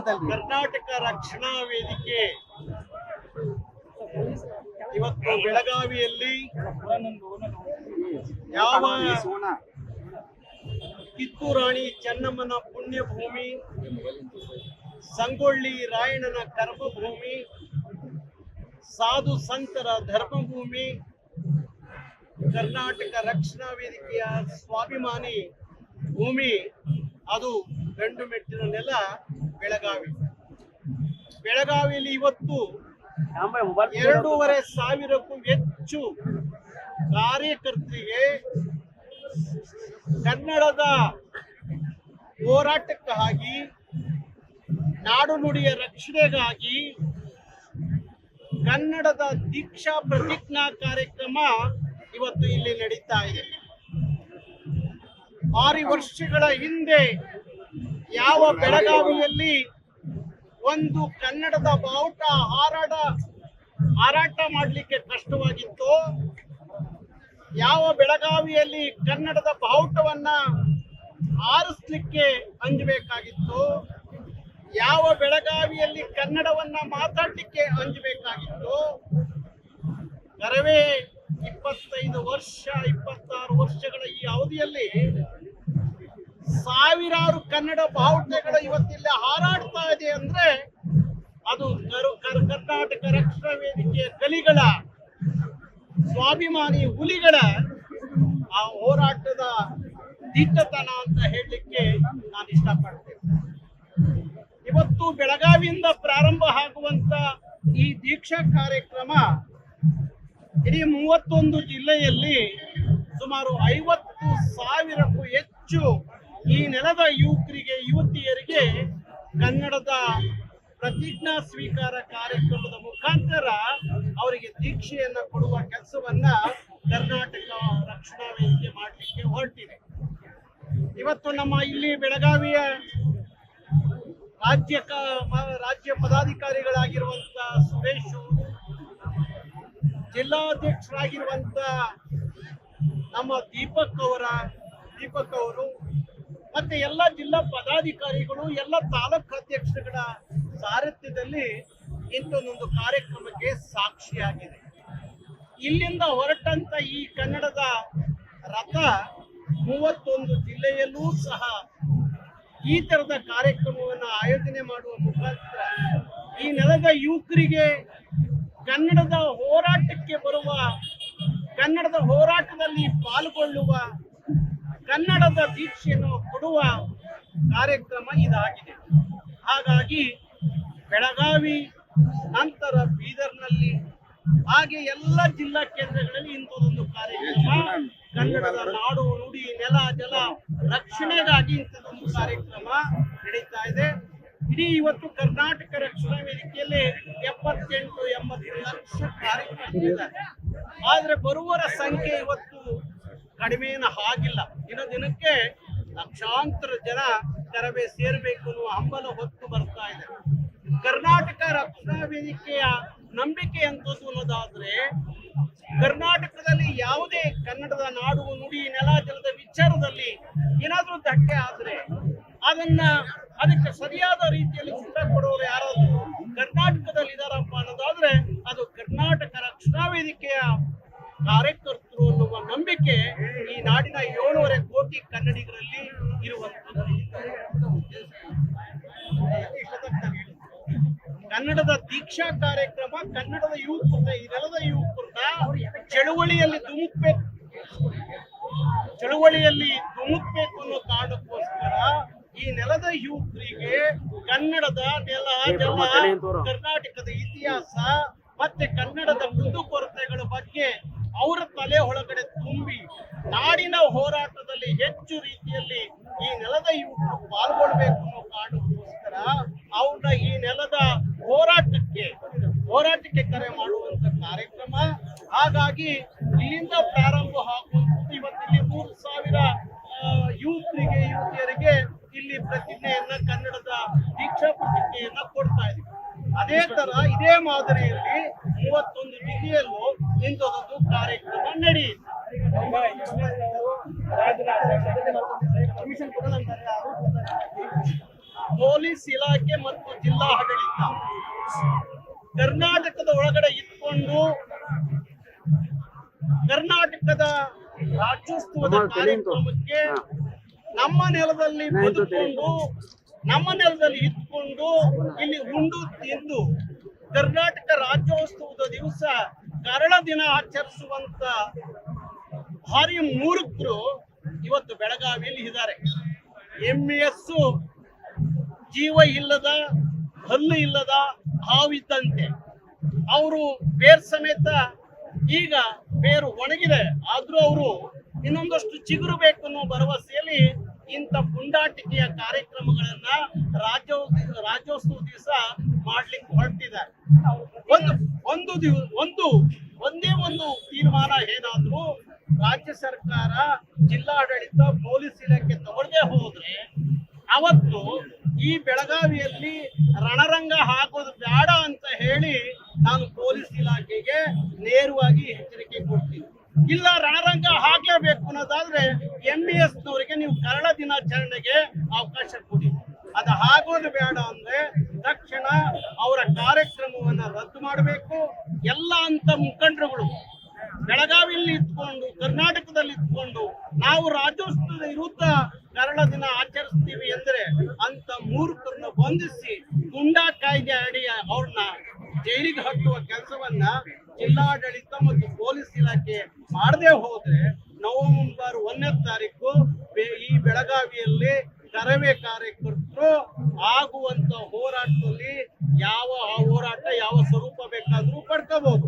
ಕರ್ನಾಟಕ ರಕ್ಷಣಾ ವೇದಿಕೆ. ಇವತ್ತು ಬೆಳಗಾವಿಯಲ್ಲಿ ಯಾವ ಕಿತ್ತೂರಾಣಿ ಚೆನ್ನಮ್ಮನ ಪುಣ್ಯಭೂಮಿ, ಸಂಗೊಳ್ಳಿ ರಾಯಣ್ಣನ ಕರ್ಮಭೂಮಿ, ಸಾಧು ಸಂತರ ಧರ್ಮಭೂಮಿ, ಕರ್ನಾಟಕ ರಕ್ಷಣಾ ವೇದಿಕೆಯ ಸ್ವಾಭಿಮಾನಿ ಭೂಮಿ, ಅದು ಗಂಡು ಮೆಟ್ಟಿನ ನೆಲ ಬೆಳಗಾವಿ. ಬೆಳಗಾವಿಯಲ್ಲಿ ಇವತ್ತು ಎರಡೂವರೆ ಸಾವಿರಕ್ಕೂ ಹೆಚ್ಚು ಕಾರ್ಯಕರ್ತರಿಗೆ ಕನ್ನಡದ ಹೋರಾಟಕ್ಕಾಗಿ, ನಾಡು ನುಡಿಯ ರಕ್ಷಣೆಗಾಗಿ ಕನ್ನಡದ ದೀಕ್ಷಾ ಪ್ರತಿಜ್ಞಾ ಕಾರ್ಯಕ್ರಮ ಇವತ್ತು ಇಲ್ಲಿ ನಡೀತಾ ಇದೆ. ಆರು ವರ್ಷಗಳ ಹಿಂದೆ ಯಾವ ಬೆಳಗಾವಿಯಲ್ಲಿ ಒಂದು ಕನ್ನಡದ ಬಾವುಟ ಹಾರಾಟ ಹಾರಾಟ ಮಾಡಲಿಕ್ಕೆ ಕಷ್ಟವಾಗಿತ್ತು, ಯಾವ ಬೆಳಗಾವಿಯಲ್ಲಿ ಕನ್ನಡದ ಬಾವುಟವನ್ನ ಆರಿಸ್ಲಿಕ್ಕೆ ಅಂಜಬೇಕಾಗಿತ್ತು, ಯಾವ ಬೆಳಗಾವಿಯಲ್ಲಿ ಕನ್ನಡವನ್ನ ಮಾತಾಡ್ಲಿಕ್ಕೆ ಅಂಜಬೇಕಾಗಿತ್ತು, ಕರವೇ ಇಪ್ಪತ್ತೈದು ವರ್ಷ, ಇಪ್ಪತ್ತಾರು ವರ್ಷಗಳ ಈ ಅವಧಿಯಲ್ಲಿ ಸಾವಿರಾರು ಕನ್ನಡ ಬಾವುಟಗಳು ಇವತ್ತಿಲ್ಲ ಹಾರಾಡ್ತಾ ಇದೆ ಅಂದ್ರೆ ಅದು ಕರು- ಕರ್- ಕರ್ನಾಟಕ ರಕ್ಷಣಾ ವೇದಿಕೆಯ ಕಲಿಗಳ ಸ್ವಾಭಿಮಾನಿ ಹುಲಿಗಳ ಆ ಹೋರಾಟದ ದಿಟ್ಟತನ ಅಂತ ಹೇಳಲಿಕ್ಕೆ ನಾನು ಇಷ್ಟಪಡ್ತೇನೆ. ಇವತ್ತು ಬೆಳಗಾವಿಯಿಂದ ಪ್ರಾರಂಭ ಆಗುವಂತ ಈ ದೀಕ್ಷಾ ಕಾರ್ಯಕ್ರಮ ಇಡೀ ಮೂವತ್ತೊಂದು ಜಿಲ್ಲೆಯಲ್ಲಿ ಸುಮಾರು ಐವತ್ತು ಸಾವಿರಕ್ಕೂ ಹೆಚ್ಚು ಈ ನೆಲದ ಯುವಕರಿಗೆ, ಯುವತಿಯರಿಗೆ ಕನ್ನಡದ ಪ್ರತಿಜ್ಞಾ ಸ್ವೀಕಾರ ಕಾರ್ಯಕ್ರಮದ ಮುಖಾಂತರ ಅವರಿಗೆ ದೀಕ್ಷೆಯನ್ನ ಕೊಡುವ ಕೆಲಸವನ್ನ ಕರ್ನಾಟಕ ರಕ್ಷಣಾ ವೇದಿಕೆ ಮಾಡಲಿಕ್ಕೆ ಹೊರಟಿದೆ. ಇವತ್ತು ನಮ್ಮ ಇಲ್ಲಿ ಬೆಳಗಾವಿಯ ರಾಜ್ಯ ರಾಜ್ಯ ಪದಾಧಿಕಾರಿಗಳಾಗಿರುವಂತ ಸುರೇಶ್, ಜಿಲ್ಲಾಧ್ಯಕ್ಷರಾಗಿರುವಂತ ನಮ್ಮ ದೀಪಕ್ ಅವರ, ದೀಪಕ್ ಅವರು ಮತ್ತೆ ಎಲ್ಲ ಜಿಲ್ಲಾ ಪದಾಧಿಕಾರಿಗಳು, ಎಲ್ಲ ತಾಲೂಕು ಅಧ್ಯಕ್ಷರುಗಳ ಸಾರಥ್ಯದಲ್ಲಿ ಒಂದು ಕಾರ್ಯಕ್ರಮಕ್ಕೆ ಸಾಕ್ಷಿಯಾಗಿದೆ. ಇಲ್ಲಿಂದ ಹೊರಟಂತ ಈ ಕನ್ನಡದ ರಥ ಮೂವತ್ತೊಂದು ಜಿಲ್ಲೆಯಲ್ಲೂ ಸಹ ಈ ತರದ ಕಾರ್ಯಕ್ರಮವನ್ನು ಆಯೋಜನೆ ಮಾಡುವ ಮುಖಾಂತರ ಈ ನೆಲದ ಯುವಕರಿಗೆ ಕನ್ನಡದ ಹೋರಾಟಕ್ಕೆ ಬರುವ, ಕನ್ನಡದ ಹೋರಾಟದಲ್ಲಿ ಪಾಲ್ಗೊಳ್ಳುವ ಕನ್ನಡದ ದೀಕ್ಷೆಯನ್ನು ಕೊಡುವ ಕಾರ್ಯಕ್ರಮ ಇದಾಗಿದೆ. ಹಾಗಾಗಿ ಬೆಳಗಾವಿ, ನಂತರ ಬೀದರ್ನಲ್ಲಿ, ಹಾಗೆ ಎಲ್ಲ ಜಿಲ್ಲಾ ಕೇಂದ್ರಗಳಲ್ಲಿ ಇಂಥದೊಂದು ಕಾರ್ಯಕ್ರಮ. ಕನ್ನಡದ ನಾಡು, ನುಡಿ, ನೆಲ, ಜಲ ರಕ್ಷಣೆಗಾಗಿ ಇಂಥದೊಂದು ಕಾರ್ಯಕ್ರಮ ನಡೀತಾ ಇದೆ. ಇಡೀ ಇವತ್ತು ಕರ್ನಾಟಕ ರಕ್ಷಣಾ ವೇದಿಕೆಯಲ್ಲಿ ಎಪ್ಪತ್ತೆಂಟು, ಎಂಬತ್ತು ಲಕ್ಷ ಕಾರ್ಯಕ್ರಮ ಆದ್ರೆ ಬರುವರ ಸಂಖ್ಯೆ ಇವತ್ತು ಕಡಿಮೆನ ಆಗಿಲ್ಲ ದಿನ ದಿನಕ್ಕೆ ಲಕ್ಷಾಂತರ ಜನ ತೆರವೇ ಸೇರ್ಬೇಕು ಅನ್ನುವ ಹಂಬಲ ಹೊತ್ತು ಬರ್ತಾ ಇದೆ. ಕರ್ನಾಟಕ ರಕ್ಷಣಾ ವೇದಿಕೆಯ ನಂಬಿಕೆ ಎಂತದ್ದು ಅನ್ನೋದಾದ್ರೆ, ಕರ್ನಾಟಕದಲ್ಲಿ ಯಾವುದೇ ಕನ್ನಡದ ನಾಡು, ನುಡಿ, ನೆಲ, ಜಲದ ವಿಚಾರದಲ್ಲಿ ಏನಾದ್ರೂ ಧಕ್ಕೆ ಆದ್ರೆ ಅದನ್ನ ಅದಕ್ಕೆ ಸರಿಯಾದ ರೀತಿಯಲ್ಲಿ ಕನ್ನಡದ ದೀಕ್ಷಾ ಕಾರ್ಯಕ್ರಮ ಕನ್ನಡದ ಯುವಕೃತ ಈ ನೆಲದ ಯುವಕರನ್ನ ಚಳುವಳಿಯಲ್ಲಿ ಧುಮುಕ್ಬೇಕು. ಚಳುವಳಿಯಲ್ಲಿ ಧುಮುಕ್ಬೇಕು ಅನ್ನೋ ಕಾರಣಕ್ಕೋಸ್ಕರ ಈ ನೆಲದ ಯುವಕರಿಗೆ ಕನ್ನಡದ ನೆಲ ಜಲ ಕರ್ನಾಟಕದ ಇತಿಹಾಸ ಮತ್ತೆ ಕನ್ನಡದ ಕುಂದುಕೊರತೆಗಳ ಬಗ್ಗೆ ಅವರ ತಲೆ ಒಳಗಡೆ ತುಂಬಿ ನಾಡಿನ ಹೋರಾಟದಲ್ಲಿ ಹೆಚ್ಚು ರೀತಿಯಲ್ಲಿ ಈ ನೆಲದ ಯುವಕರು ಪಾಲ್ಗೊಳ್ಬೇಕು ಅನ್ನೋ ಕಾರಣಕ್ಕೋಸ್ಕರ ಅವ್ರನ್ನ ಈ ನೆಲದ ಹೋರಾಟಕ್ಕೆ ಹೋರಾಟಕ್ಕೆ ಕರೆ ಮಾಡುವಂತ ಕಾರ್ಯಕ್ರಮ ಹಾಗಾಗಿ ಇಲ್ಲಿಂದ ಪ್ರಾರಂಭ ಆಗುವಂಥದ್ದು ಇವತ್ತಿಲ್ಲಿ ಮೂರು ಸಾವಿರ ಯುವಕರಿಗೆ ಯುವತಿಯರಿಗೆ ಇಲ್ಲಿ ಪ್ರತಿಜ್ಞೆಯನ್ನ ಕನ್ನಡದ ದೀಕ್ಷಾ ಪ್ರತಿಜ್ಞೆಯನ್ನ ಕೊಡ್ತಾ ಇದೆ ಅದೇ ತರ ಇದೇ ಮಾದರಿಯಲ್ಲಿ ಮೂವತ್ತೊಂದು ಜಿಲ್ಲೆಯಲ್ಲೂ ಇಂಥದೊಂದು ಕಾರ್ಯಕ್ರಮ ನಡೆಯಿತು ಪೊಲೀಸ್ ಇಲಾಖೆ ಮತ್ತು ಜಿಲ್ಲಾ ಆಡಳಿತ. ಕರ್ನಾಟಕದ ಒಳಗಡೆ ಇಟ್ಕೊಂಡು ಕರ್ನಾಟಕದ ರಾಜ್ಯೋತ್ಸವದ ಕಾರ್ಯಕ್ರಮಕ್ಕೆ ನಮ್ಮ ನೆಲದಲ್ಲಿ ಬದುಕೊಂಡು ನಮ್ಮ ನೆಲದಲ್ಲಿ ಇದ್ಕೊಂಡು ಇಲ್ಲಿ ಉಂಡು ತಿಂದು ಕರ್ನಾಟಕ ರಾಜ್ಯೋತ್ಸವದ ದಿವಸ ಕರಳ ದಿನ ಆಚರಿಸುವಂತ ಭಾರಿ ಮೂರ್ಖರು ಇವತ್ತು ಬೆಳಗಾವಿಯಲ್ಲಿ ಇದ್ದಾರೆ. ಎಸ್ ಜೀವ ಇಲ್ಲದ, ಹಲ್ಲು ಇಲ್ಲದ ಹಾವಿದ್ದಂತೆ. ಅವರು ಬೇರ್ ಸಮೇತ ಈಗ ಬೇರು ಒಣಗಿದೆ. ಆದ್ರೂ ಅವರು ಇನ್ನೊಂದಷ್ಟು ಚಿಗುರು ಬೇಕು ಅನ್ನೋ ಭರವಸೆಯಲ್ಲಿ ಇಂಥ ಪುಂಡಾಟಿಕೆಯ ಕಾರ್ಯಕ್ರಮಗಳನ್ನ ರಾಜ್ಯೋ, ರಾಜ್ಯೋತ್ಸವ ದಿವಸ ಮಾಡ್ಲಿಕ್ಕೆ ಹೊರಟಿದ್ದಾರೆ. ಒಂದು ಒಂದು ದಿವ, ಒಂದು, ಒಂದೇ ಒಂದು ತೀರ್ಮಾನ ಏನಾದ್ರೂ ರಾಜ್ಯ ಸರ್ಕಾರ ಜಿಲ್ಲಾಡಳಿತ ಪೊಲೀಸ್ ಇಲಾಖೆ ತಗೊಳ್ಳದೆ ಹೋದ್ರೆ ಅವತ್ತು ಈ ಬೆಳಗಾವಿಯಲ್ಲಿ ರಣರಂಗ ಹಾಕೋದು ಬೇಡ ಅಂತ ಹೇಳಿ ನಾನು ಪೊಲೀಸ್ ಇಲಾಖೆಗೆ ನೇರವಾಗಿ ಎಚ್ಚರಿಕೆ ಕೊಡ್ತೀನಿ. ಇಲ್ಲ, ರಣರಂಗ ಹಾಕ್ಲೇಬೇಕು ಅನ್ನೋದಾದ್ರೆ ಎಂ ಬಿ ಎಸ್ ನವರಿಗೆ ನೀವು ಕರಳ ದಿನಾಚರಣೆಗೆ ಅವಕಾಶ ಕೊಡಿ. ಅದು ಆಗೋದು ಬೇಡ ಅಂದ್ರೆ ತಕ್ಷಣ ಅವರ ಕಾರ್ಯಕ್ರಮವನ್ನ ರದ್ದು ಮಾಡಬೇಕು. ಎಲ್ಲ ಅಂತ ಮುಖಂಡರುಗಳು ಬೆಳಗಾವಿಯಲ್ಲಿ ಇದ್ಕೊಂಡು, ಕರ್ನಾಟಕದಲ್ಲಿ ಇದ್ಕೊಂಡು ನಾವು ರಾಜ್ಯೋತ್ಸವದ ವಿರುದ್ಧ ಕರಳ ದಿನ ಆಚರಿಸ್ತೀವಿ ಅಂದ್ರೆ ಅಂತ ಮೂರ್ಖರನ್ನ ಬಂಧಿಸಿ ಗುಂಡಾ ಕಾಯ್ದೆ ಅಡಿಯ ಅವ್ರನ್ನ ಜೈಲಿಗೆ ಹಾಕುವ ಕೆಲಸವನ್ನ ಜಿಲ್ಲಾಡಳಿತ ಮತ್ತು ಪೊಲೀಸ್ ಇಲಾಖೆ ಮಾಡದೆ ಹೋದ್ರೆ ನವೆಂಬರ್ ಒಂದನೇ ತಾರೀಕು ಈ ಬೆಳಗಾವಿಯಲ್ಲಿ ಕರವೇ ಕಾರ್ಯಕರ್ತರು ಆಗುವಂತ ಹೋರಾಟದಲ್ಲಿ ಯಾವ ಹೋರಾಟ ಯಾವ ಸ್ವರೂಪ ಬೇಕಾದ್ರೂ ಪಡ್ಕೋಬಹುದು.